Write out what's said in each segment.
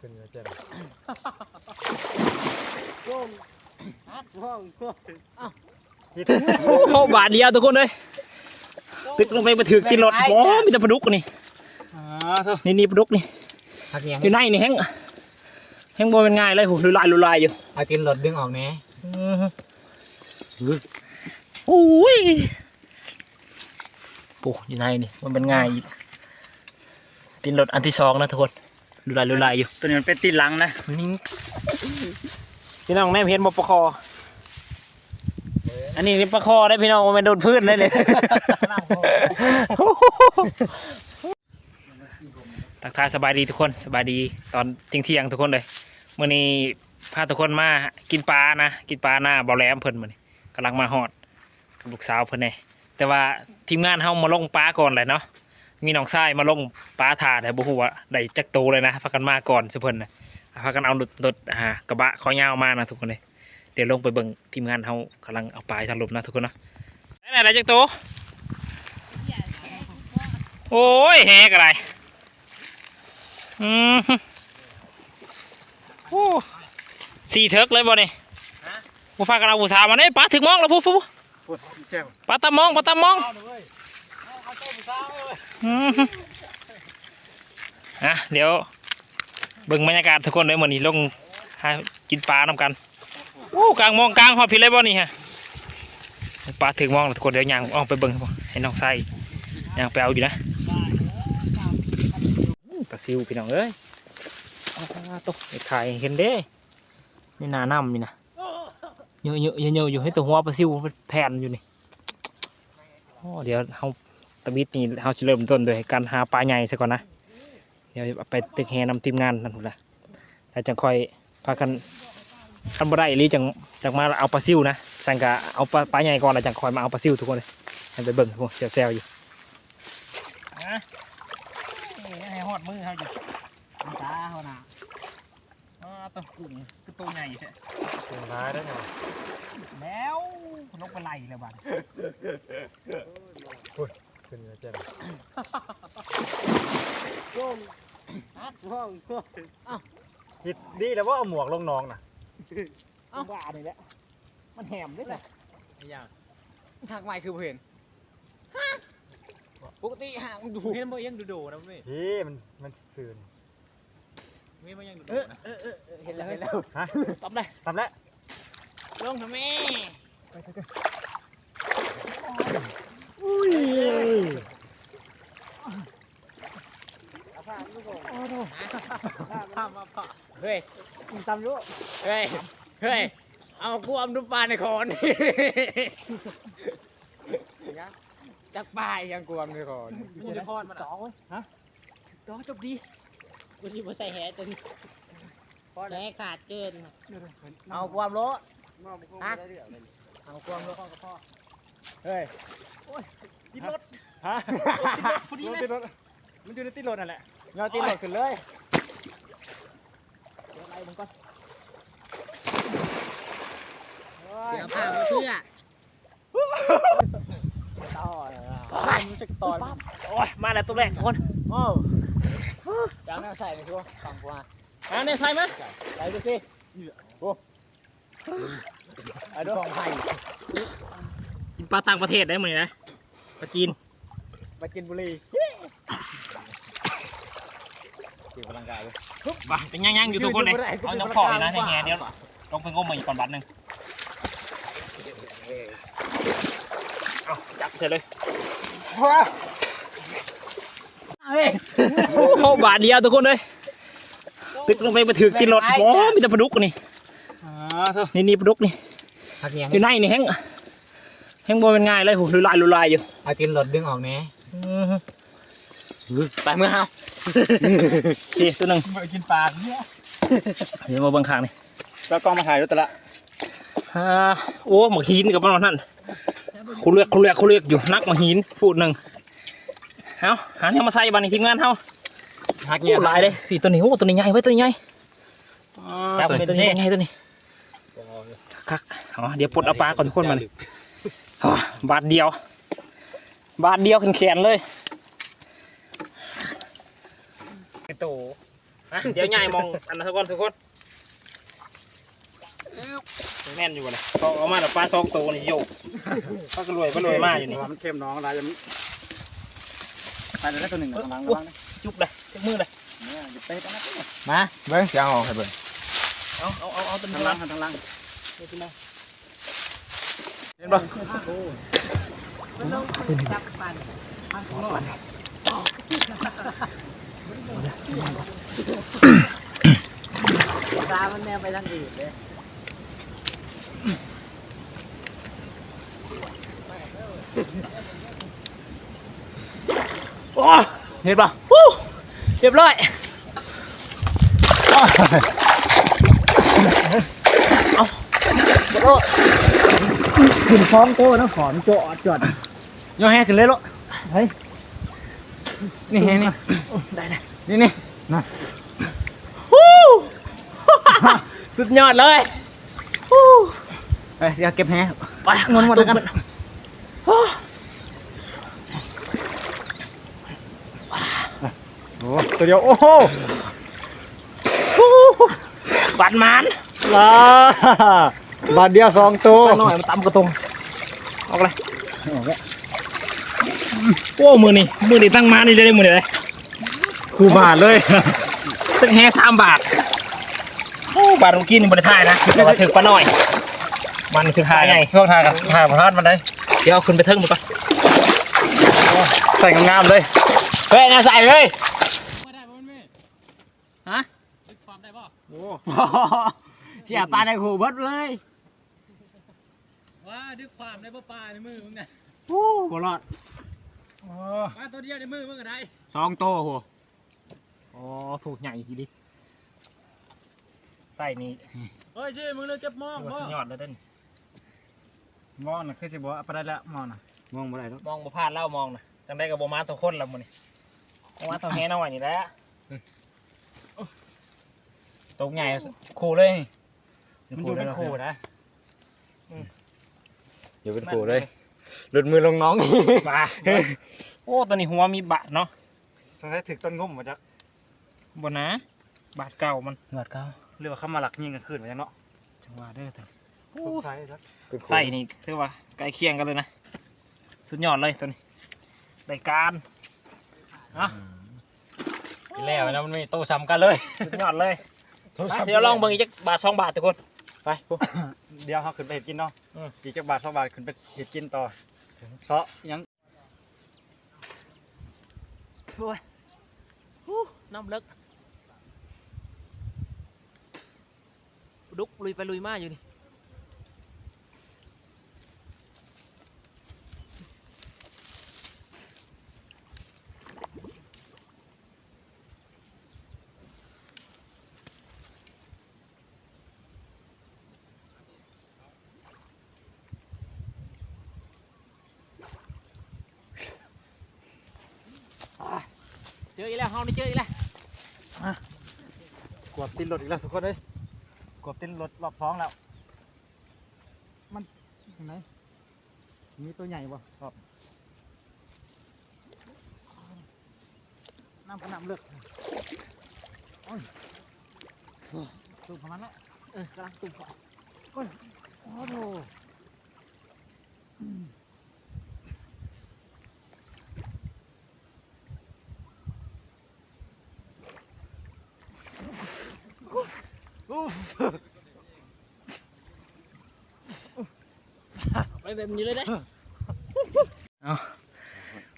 ขึ้นมาเจ็บห้องห้องโอ้บาทเดียวทุกคนเลยตึกลงไปมาถือกินรถโอ้มีแต่ปลาดุกนี่นี่นี่ปลาดุกนี่อยู่ในนี่แห้งแห้งบ่เป็นง่ายเลยโหลุลายลุลายอยู่เอากินรถดึงออกแน่โอ้ยโอ้อยู่ในนี่มันเป็นง่ายอีก ตินรถอันที่สองนะทุกคนลุลายลุลายอยู่ตัวนี้มันเป็นตีนหลังนะนี่พี่น้องแม่เพียนบปคออันนี้นี่ปลาคอได้พี่น้องมันโดนพื้นได้เลยทักทายสบายดีทุกคนสบายดีตอนเที่ยงเที่ยงๆทุกคนเลยมื่อนี้พาทุกคนมากินปลานะกินปลาหน้าเบาแหลมเพิ่นมื่อนี้กำลังมาฮอดกับลูกสาวเพิ่นเนี่ยแต่ว่าทีมงานเฮามาลงปลาก่อนเลยเนาะ มีน้องชายมาลงปลาถาแต่บ่ฮู้ว่าได้จักโตเลยนะพากันมาก่อนสิเพิ่นนะพากันเอารถรถอ่ากระบะเขายาวมานะทุกคนเลยเดี๋ยวลงไปเบิ่งทีมงานเฮากำลังเอาปลาทางลมนะทุกคนเนาะได้ไหนจักโตโอ้ยแหกอะไรอืมโอ้สีเถิกเลยบ่นี่บูพากันเอาบูสาวมาเนี่ยปลาถึงมองแล้วพูดพูดพูดแจ้งปลาตามองปลาตามอง อะเดี๋ยวเบิ่งบรรยากาศทุกคนเลยเหมือนนี้ลงหากินปลาน้ำกันโอ้กลางมองกลางหอดผิเลยบ่นี่ฮะปลาถึงมองทุกคนเดี๋ยวย่างออกไปเบิ่งให้น้องใส่ย่างไปเอาอยู่นะปลาซิวพี่น้องเอ้ยตกไอ้ไข่เห็นเด้นี่นาน้ำนี่นะเยอะเยอะเยอะอยู่ให้ตัวหัวปลาซิวมันแผ่นอยู่นี่โอ้เดี๋ยวเขา ตะบิดนี่เขาจะเริ่มต้นโดยการหาปลาใหญ่ซะก่อนนะ เดี๋ยวเอาไปตึกแฮนำทีมงานนั่นหมดละแล้วจังค่อยพากันคันบ่ได้อีหรือจังจังมาเอาปลาซิวนะสังกะเอาปลาปลาใหญ่ก่อนแล้วจังค่อยมาเอาปลาซิวทุกคนเลยให้ไปเบิ่งพวกเซลล์อยู่อะให้หอดมือเขาอยู่ตาเขาน่ะอ๋อตัวกุ้งคือตัวใหญ่ใช่ถึงท้ายได้ไงแล้วนกไปไล่เลยบ้าน ขึ้นมาเจ็บห้องห้องห้องผิดดีแล้วว่าเอาหมวกลงน้องน่ะบ้านี่แหละมันแหมด้วยแหละอย่างหักใหม่คือเห็นปกติหักมันดูเห็นบ่ยังดูดูนะพี่พี่มันมันสื่นมีบ่ยังดูเอดูนะเห็นแล้วเห็นแล้วฮะตบเลยทำแล้วลงทำไมอุ้ยข้ามมาผ่าเฮ้ยจำอยู่เฮ้ย เฮ้ย เอากูเอาดูปลาในคอนจักปลายังกวมในคอนมันอยู่ในพอดมันสองฮะดอจบดี กูสิบ่ใส่แหจนแหขาดเกิน เอาความรู้มองมันได้เรื่องเลยเอาความรู้พ่อกั บพ่อเฮ้ยกินรถฮะพอดีมันเลยติดรถมันอยู่ในติดรถนั่นแหละเงาตีนหลดขึ้นเลยเดี๋ยวไล่มันก่อนเดี๋ยวพามาเพื่อต่อมันจะตอนโอ้ยมาแล้วตัวแรกทุกคนโอ้จางแนวใส่ในช่วงฝั่งกูมามาเนี่ยใส่ไหมใส่ดูสิโอ้ไอ้ด้วยของไทยกินป ลาต่างประเทศได้มั้ยนะปลาจีนมากินบุหรี่กินพลังกายเลยไปเป็นย่างๆอยู่ทุกคนเลยเอาน้ำพอกเลยนะในแง่เดี๋ยวลงไปงมมาอีกก่อนบัตรหนึ่งเอาจับเสร็จเลยโอ้บาทเดียวทุกคนเลยตึกลงไปมาถือกินรถโอ้มีแต่ปลาดุกนี่อ๋อเถอะนี่นี่ปลาดุกนี่หักยังอยู่ในนี่แห้ง แห้งบ่เป็นง่ายเลยโหลุลายลุลายอยู่เอากินรถดึงออกแน่ไปเมื่อเฮาทีตัวหนึ่งมากินปลาเนี่ยเดี๋ยวมาเบิ่งข้างนี่แล้วกล้องมาถ่ายรถตะละอ่าโอ้หมกหินกับมันนั่นคุเลือกคุเลือกคุเลือกอยู่นักหมกหินพูดหนึ่งเอาหาเนี่ยมาใส่บ้านในทีมงานเฮาหักโอ้เงี้ยหลายเลยพี่ตัวนี้โอ้ตัวนี้ใหญ่ไว้ยตัวนี้ใหญ่จับตัวมืนี้อตัตัววนี้นี้ใหญ่ตัวนี้คักอ๋อเดี๋ยวปลดเอาปลาก่อนทุกคนมานี่อ๋อ บาทเดียว บาทเดียวแขนๆเลยเป็นโตฮะเดี๋ยวใหญ่มองอันนั้นทุกคนทุกคนแม่นอยู่บ่เลยเขาเอามาแต่ปลาสองตัวนี่โยกเขาก็รวยก็รวยมากอยู่นี่มันเข้มน้องอะไรยังตายได้ตัวหนึ่งกำลังระวังนะจุบเลยจุบมือเลยเนี่ยหยิบไปตรงนั้นมาเบิ้งจะเอาออกให้เบิ้งเอาเอาเอาเอาตัวทานี้งล่าละงทางล่างเอาตัวนี้เห็นปะมันต้องจับปันปันของหลอดตามันแนวไปทางอื่นเลยโอ้เห็นปะฮู้เรียบร้อยเอาโอ้ ขึ้นพร้อมโต้นะขอนโจอดจอดย่อแห้ขึ้นเลยลูกเฮ้ยนี่แห้นี่ได้เลยนี่นี่นะฮู้สุดยอดเลยฮู้เอ้ยเดี๋ยวเก็บแฮไปงอนหมดแล้วกันโอ้โอ้ตัวเดียวโอ้โหฮู้บัดหมันลา บาทเดียวสองตัวหน่อยมันตำกระตรงออกเลยออกแล้วโอ้มือนี่มือนี่ตั้งมานี่เลยมือนี่เลยคู่บาทเลยตึงแฮสามบาทโอ้บาทเมื่อกี้นี่บริทายนะแต่ว่าถึกปะหน่อย มันคือทายไงช่วงทายกันทายประทัดมันได้เดี๋ยวเอาขึ้นไปเทิงมันก่อนใส่งามๆเลยเฮ้ยน่าใส่เลยฮะโอ้ เสียปลาในหูเบิดเลยว้าดึกความได้ป่ปลาในมือมึงเนี่ยโหบรอดปลาตัวเดียวในมือมึงอะไรสองตัวโหอ๋อถูกใหญ่ทีดิใส่นี่เฮ้ยชื่อมึงเลยเก็บมองถือว่าพ่อสุดยอดแล้วเด้นมองนะคือสิบอกว่าไปได้แล้วมองนะมองบ่ได้แล้วมองบ่พลาดเล่ามองนะจังได้กับบ่มาตัวคนละมื้อนี่บ่มาตัวแฮน้อยนี่แหละตกใหญ่คู่เลยนี่ มันอยู่เป็นคู่นะอยู่เป็นกูเลยหลุดมือลงน้องมาโอ้ตัวนี้หัวมีบาดเนาะสงสัยถึกต้นงุ่มมาจากบนนะ บาดเก่ามันหนวดเก้าเรียกว่าเข้ามาหลักยิงกันขึ้นมาจากเนาะจังหวะเด้อเถอะสงสัยครับใส่นี่ถือว่าใกล้เคียงกันเลยนะสุดยอดเลยตัวนี้ได้การอะแล้วนะมันไม่โตซ้ำกันเลยสุดยอดเลยไปเดี๋ยวลองเบิ่งอีกจักบาทสองบาททุกคน ไปปุ๊บ เดี๋ยวเขาขึ้นไปเห็ดกินเนาะอืม อีกจักบาทสองบาทขึ้นไปเห็ดกินต่อเซาะยังโอ้ยฮู้น้ำลึกดุกลุยไปลุยมาอยู่นี่ เจออีกแล้วเฮานี่เจออีกแล้วกวบตินรถอีกแล้วทุกคนเลยกวบตินรถรอบท้องแล้ว มันยังไงมีตัวใหญ่ป่ะครับน้ำก็น้ำเลือกโอ้ยตูประมาณนั้นเออกำลังตุ่มก่อนโอ้โห ไปแบบนี้เลยได้เอา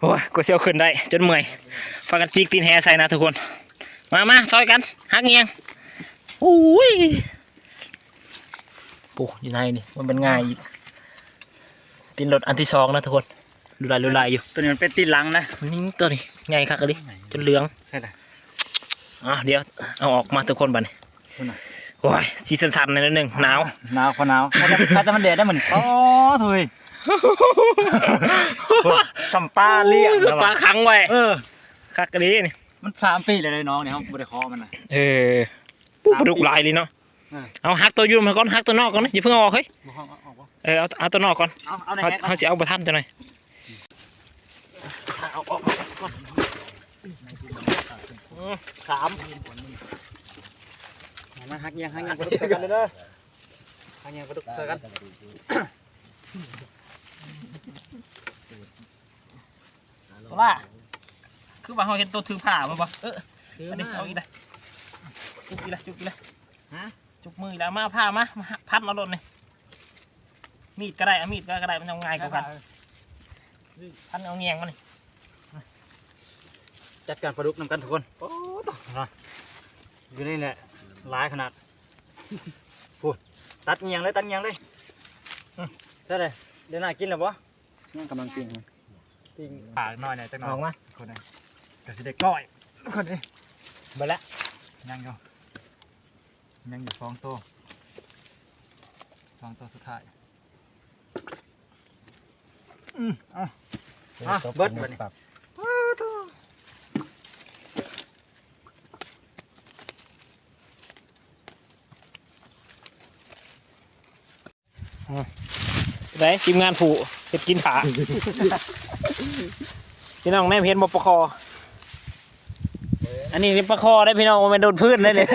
โอ้ยกูเสียวขึ้นได้ จนเมื่อยพากันฟีกตีนแฮใส่นะทุกคน มามาซอยกันฮักเงียงโอ้ยปูอยู่ในนี่ มันเป็นง่ายอีกตีนรถอันที่สองนะทุกคนดูลายดูลายอยู่ ตัวนี้มันเป็นตีนหลังนะนี่ตัวนี้ใหญ่คักเลยจนเหลืองใช่ไหมอะเดี๋ยวเอาออกมาทุกคนบัดนี้คุณน่ะ โอ้ยซีซันสันๆหนิดนึงหนาว หนาวพอหนาวถ้าจะถ้าจะมันเดือดได้เหมือนอ๋อถุยสัมปาเลี้ยงสปาขังไว้เออ คักกะลีนี่มันสามปีเลยเลยน้องเนี่ยเขาบริคอมันนะ เออปุ๊บดุกลายเลยเนาะเออเอาฮักตัวอยูมาก่อนฮักตัวนอกก่อนนะอย่าเพิ่งเอาออกเฮ้ยบ่เอาเอาเอาเออเอาเอาตัวนอกก่อนเอาเอาในเขาแฮกเขาจะเอาประทันจะหน่อยเอาออกก่อนสาม มาหักเงียงหักเงียงปลาดุกใส่กันเลยเด้อหักเงียงปลาดุกใส่กันตัวละคือว่าเขาเห็นตัวถือผ้ามาบ่เอออันนี้เอาอีกเลยจุกอีกเลยจุกอีกเลยฮะจุกมืออีกแล้วมาผ้ามามาพัดเอาโดนนี่มีดก็ได้เอามีดก็ได้มันยังง่ายกว่ากันพันเอาเงียงมันนี่จัดการปลาดุกนำกันทุกคนโอ้ตนะอยู่นี่แหละ หลายขนาดพูดตัดเงียงเลยตัดเงียงเลยอืมใช่เลยเดี๋ยวน่ากินแล้วปะนั่งกำลังปิ้งอยู่ปิ้งปากน้อยหน่อยจังหน่อยออกมาคนนึงก็สิได้ก้อยคนนี้ไปละยังอยู่ยังอยู่สองตัวสองตัวสุดท้ายอืมเอะอะเบิดบัดนี้ ไหนทีมงานผูเห็ดกินขาพี่น้องแนมเห็นบปคออันนี้นี่ปลาคอได้พี่น้องมันโดนพื้นเลยเลย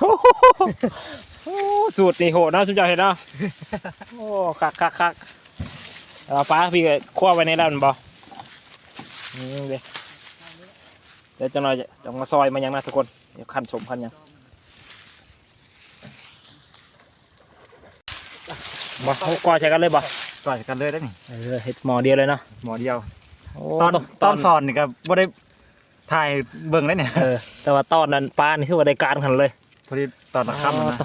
โอ้สูตรนี่โหดเนาะสุดยอดเห็นเนาะโอ้คักคักคักเอาปลาพี่ก็คั่วไว้ในร้านบ่อืมเดี๋ยวเดี๋ยวจะหน่อยจะจะมาซอยมันยังนะทุกคนเดี๋ยวขั้นสมพันยัง บ่เขากอใช้กันเลยบ่ต่อยกันเลยได้อนี่เออเห็ดหมอเดียวเลยเนาะหมอเดียวโอ้ตอนตอนสอนนี่ก็บ่ได้ถ่ายเบิ่งได้เนี่ยเออแต่ว่าตอนนั้นปลานี่คือว่าได้การขันเลยพอดีตอนค่ำนะ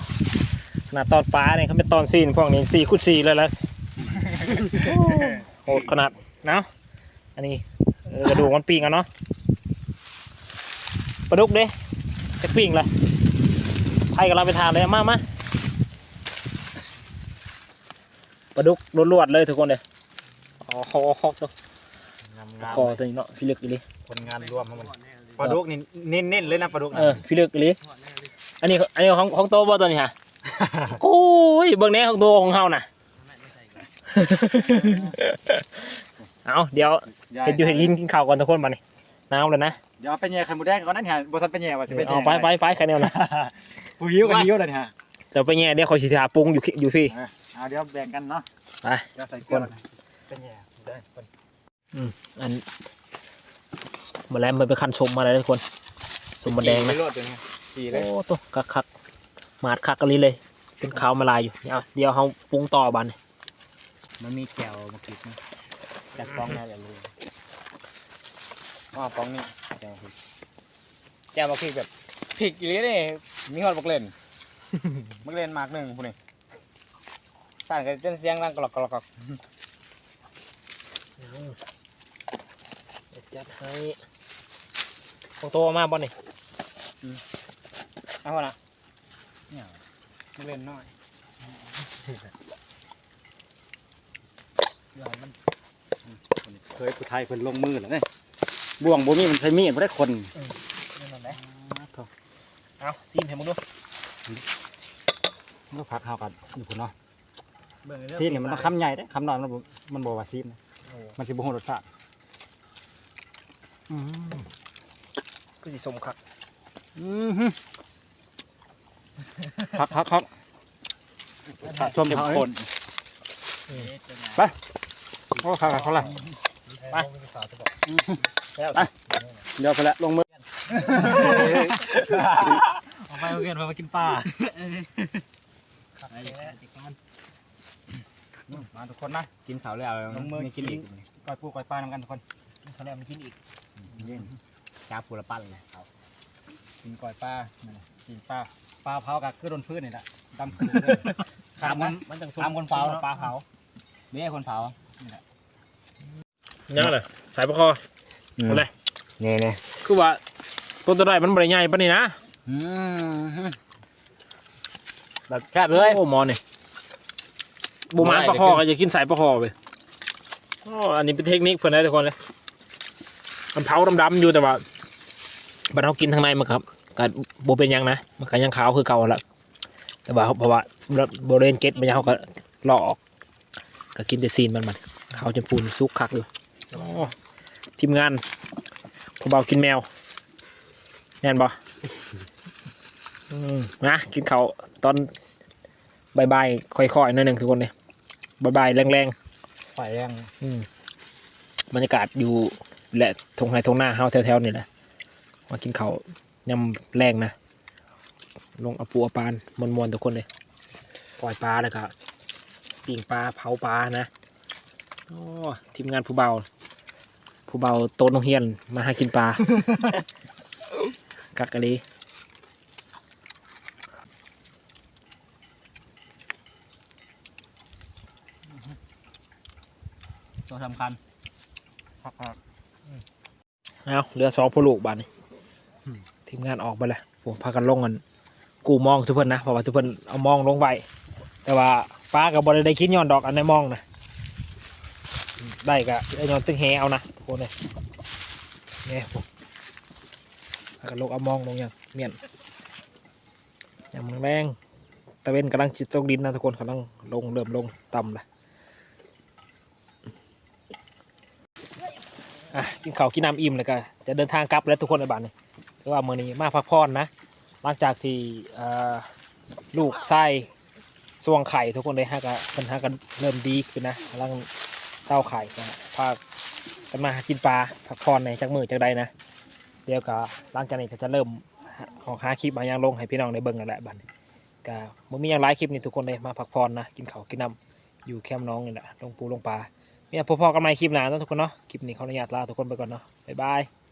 ขนาดตอนปลาเนี่ยเขาเป็นตอนซีนพวกนี้สี่คูณสี่เลยแหล้วโหดขนาดเนาะอันนี้เออกระดูกมันปีงเอาเนาะปลาดุกเด้จะปีงเลยไทยกับเราไปทานเลยมามา ปลาดุกรวดๆเลยทุกคนเลยอ๋อคอคอตัวงามงามคอตัวนี้เนาะพี่เลือกอีหลีคนงานรวมของมันปลาดุกนี่เน้นๆเลยนะปลาดุกนะเออพี่เลือกอีหลีอันนี้อันนี้ของของโตบ่ตัวนี้ฮะโอ้ยเบิ่งแหน่ของตัวของเฮาน่ะเอาเดี๋ยวเห็นอยู่เห็นกินกินข้าวก่อนทุกคนมานี่น้ำเลยนะเดี๋ยวเอาไปแย่ไข่หมูแดงก่อนนั่นฮะบ่ทันไปแย่ว่าสิไปแย่เอาไปไปไปใครแนวนะผู้หิวกับหิวเลยนี่ฮะ เดี๋ยวไปแง่เดี๋ยวคอยสิทาปรุงอยู่ขี้อยู่พี่เออเอาเดี๋ยวแบ่งกันเนาะไป เดี๋ยวใส่เกลือก่อนไปแย่ได้คนอันมาแล้วมันไปคันสมมาแล้วทุกคนสมมาแดงนะ ไปโลดเดี๋ยวนี้ดีเลยโอ้ตัวคักคักๆมาดคักกันเลยเลย เป็นขาวมาลายอยู่เอาเดี๋ยวเขาปรุงต่อบันมันมีแก้วมาคิดนะจากกล้องน่าจะรู้อ๋อกล้องนี่แก้วมาคิดแก้วมาคิดแบบพริกอีหลีนี่มีฮอดบักเล่น บักเล่นมากหนึ่งพวกนี้สั่นกันจนเสียงดังกรอกกรอกกรอกจัดให้ของโตมาบ่นี่เอาละเนี่ยบักเล่นน้อยเคยผู้ไทยเพิ่นลงมือแล้วเนี่ยบ่วงบ่มีมันใช้มีดบ่ได้คนนี่มันไหนเอาซีมให้มึงดู มันก็พักเฮากันอยู่พุ่นเนาะเบิ่งซีนนี่มันต้องคำใหญ่เด้คำน้อยมันบ่มันบ่ว่าซีนนะมันสิบ่ฮู้รสชาติอืมคือสีสมคักอืมฮึครับครับครับชมเข้มข้นไปโอ้ครับครับเขาละไปแล้วไปเดี๋ยวไปละลงมือเอาไปเอาเงินมากินปลา มาทุกคนนะกินข้าวแล้วลงมือกินอีกก้อยปูก้อยปลานำกันทุกคนเขาเรียกมันกินอีกเย็นจ้าปูละปั้นเลยครับกินก้อยปลานั่นแหละกินปลาปลาเผากับคือโดนพื้นนี่แหละดำคือเลยถามมันมันจังถามคนเผาเนอะปลาเผานี่ไอ้คนเผายังเลยสายปลาคอเอาเลยเนี่ยเนี่ยคือว่าตัวตัวใดมันบริใหญ่ปะนี่นะอืม แบบแคบเลยโอ้หมอนี่บูมานปลาคอก็จะกินสายปลาคอไปอ๋ออันนี้เป็นเทคนิคเพื่อนได้ทุกคนเลยมันเผาดำๆอยู่แต่ว่าบัดเรากินทางในมันครับก็โบเป็นหยังนะมันก็ยังขาวคือเก่าละแต่ว่าเพราะว่าโบเรนเก็ตมันยังเขาก็ลอกออกก็กินแต่ซีนมันมันขาวจนปูนซุกคักอยู่อ๋อทีมงานผมเบากินแมวแน่นบ่อืม นะกินข้าวตอนบ่ายๆค่อยๆหน่อยหนึ่งทุกคนเลยบ่ายๆแรงไฟแรงๆอืมบรรยากาศอยู่แหละทงไฮทงหน้าเฮาแถวๆนี่แหละมากินข้าวยำแรงนะลงเอาปูเอาปลานมวนๆทุกคนเลยปล่อยปลาแล้วก็ปิ้งปลาเผาปลานะโอ้ทีมงานผู้เบาผู้เบาโตนโรงเฮียนมาหากินปลากักกะลี สำคัญพักเอาเหลือสองพลูกบาทนี่ทีมงานออกไปแล้วผมพากันลงกัน กูมองสุเพิ่นนะเพราะว่าสุเพิ่นเอามองลงไปแต่ว่าป้ากับบอลได้คิดย้อนดอกอันในมองนะได้กะไอ้ย้อนตึงแฮเอานะทุกคนเลยเนี่ยผมพากันลงเอามองลงอย่างเมียนอย่างมึงแรงตะเวนกำลังจิตตกดินนะทุกคนกำลังลงเริ่มลงต่ำละ อะกินข้าวกินน้ำอิ่มเลยก็จะเดินทางกลับแล้วทุกคนในบ้านนี่ถือว่ามื่อนี้มาพักผ่อนนะ หลังจากที่ลูกไส้ส่วงไข่ทุกคนเลยฮะก็เป็นฮะกันเริ่มดีขึ้นนะกำลังเต้าไข่กันพากันมากินปลาพักผ่อนในจากมือจากใดนะ เดี๋ยวก็หลังจากนี้ก็จะเริ่มออกหาคลิปมายังลงให้พี่น้องได้เบิ่งกันแหละบัดนี้ก็มันมีอย่างหลายคลิปนี่ทุกคนเลยมาพักผ่อนนะกินข้าวกินน้ำอยู่แคมป์น้องนี่แหละลงปูลงปลา เนี่ยพอๆกันใหม่คลิปหน้าเนาะทุกคนเนาะคลิปนี้ขออนุญาตลาทุกคนไปก่อนเนาะบ๊ายบาย